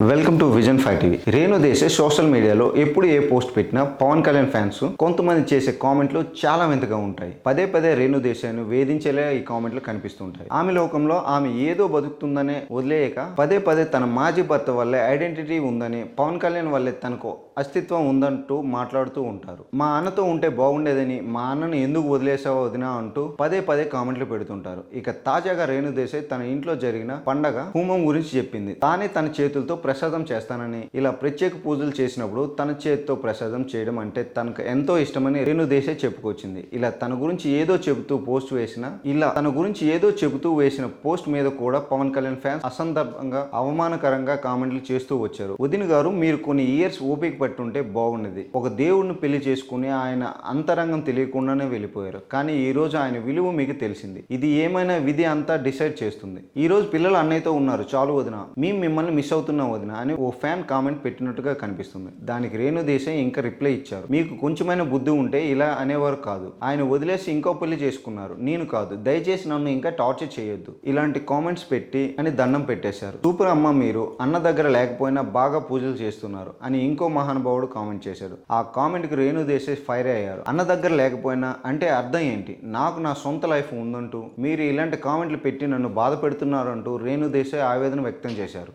Welcome to Vision five TV Renu దేశే social మీడియాలో ఎప్పుడు ఏ post పెట్టినా పవన్ కళ్యాణ్ ఫ్యాన్స్ కొంతమంది చేసే కామెంట్లు చాలా వింతగా ఉంటాయి. పదే పదే రేణు దేశాన్ని వేధించేలా ఈ కామెంట్లు కనిపిస్తుంటాయి. ఆమె లోకంలో ఆమె ఏదో బతుకుతుందనే వదిలేయక పదే పదే తన మాజీ భర్త వల్లే ఐడెంటిటీ ఉందని పవన్ కళ్యాణ్ వల్లే తనకు అస్తిత్వం ఉందంటూ మాట్లాడుతూ ఉంటారు. మా అన్నతో ఉంటే బాగుండేదని మా అన్నను ఎందుకు వదిలేసావో వదినా అంటూ పదే పదే కామెంట్లు పెడుతుంటారు. ఇక తాజాగా రేణు దేశాయ్ తన ఇంట్లో జరిగిన పండగ హోమం గురించి చెప్పింది. తానే తన చేతులతో ప్రసాదం చేస్తానని ఇలా ప్రత్యేక పూజలు చేసినప్పుడు తన చేతితో ప్రసాదం చేయడం అంటే తనకు ఎంతో ఇష్టమని రేణు దేశే చెప్పుకొచ్చింది. ఇలా తన గురించి ఏదో చెబుతూ పోస్ట్ వేసిన ఇలా తన గురించి ఏదో చెబుతూ వేసిన పోస్ట్ మీద కూడా పవన్ కళ్యాణ్ ఫ్యాన్స్ అసందర్భంగా అవమానకరంగా కామెంట్లు చేస్తూ వచ్చారు. ఉదిన్ గారు మీరు కొన్ని ఇయర్స్ ఓపిక పట్టుంటే బాగున్నది ఒక దేవుడిని పెళ్ళి చేసుకుని ఆయన అంతరంగం తెలియకుండానే వెళ్ళిపోయారు. కానీ ఈ రోజు ఆయన విలువ మీకు తెలిసింది. ఇది ఏమైనా విధి అంతా డిసైడ్ చేస్తుంది. ఈ రోజు పిల్లలు అన్నయ్యతో ఉన్నారు. చాలు వదిన మేము మిమ్మల్ని మిస్ అవుతున్నాం వదిన అని ఓ ఫ్యాన్ కామెంట్ పెట్టినట్టుగా కనిపిస్తుంది. దానికి రేణు దేశాయ్ ఇంకా రిప్లై ఇచ్చారు. మీకు కొంచెమైన బుద్ధి ఉంటే ఇలా అనేవారు కాదు. ఆయన వదిలేసి ఇంకో పెళ్ళి చేసుకున్నారు. నేను కాదు. దయచేసి నన్ను ఇంకా టార్చర్ చేయొద్దు. ఇలాంటి కామెంట్స్ పెట్టి అని దండం పెట్టేశారు. సూపర్ అమ్మ మీరు. అన్న దగ్గర లేకపోయినా బాగా పూజలు చేస్తున్నారు అని ఇంకో మహానుభావుడు కామెంట్ చేశాడు. ఆ కామెంట్కి రేణు దేశాయ్ ఫైర్ అయ్యారు. అన్న దగ్గర లేకపోయినా అంటే అర్థం ఏంటి? నాకు నా సొంత లైఫ్ ఉందంటూ మీరు ఇలాంటి కామెంట్లు పెట్టి నన్ను బాధ పెడుతున్నారంటూ రేణు దేశాయ్ ఆవేదన వ్యక్తం చేశారు.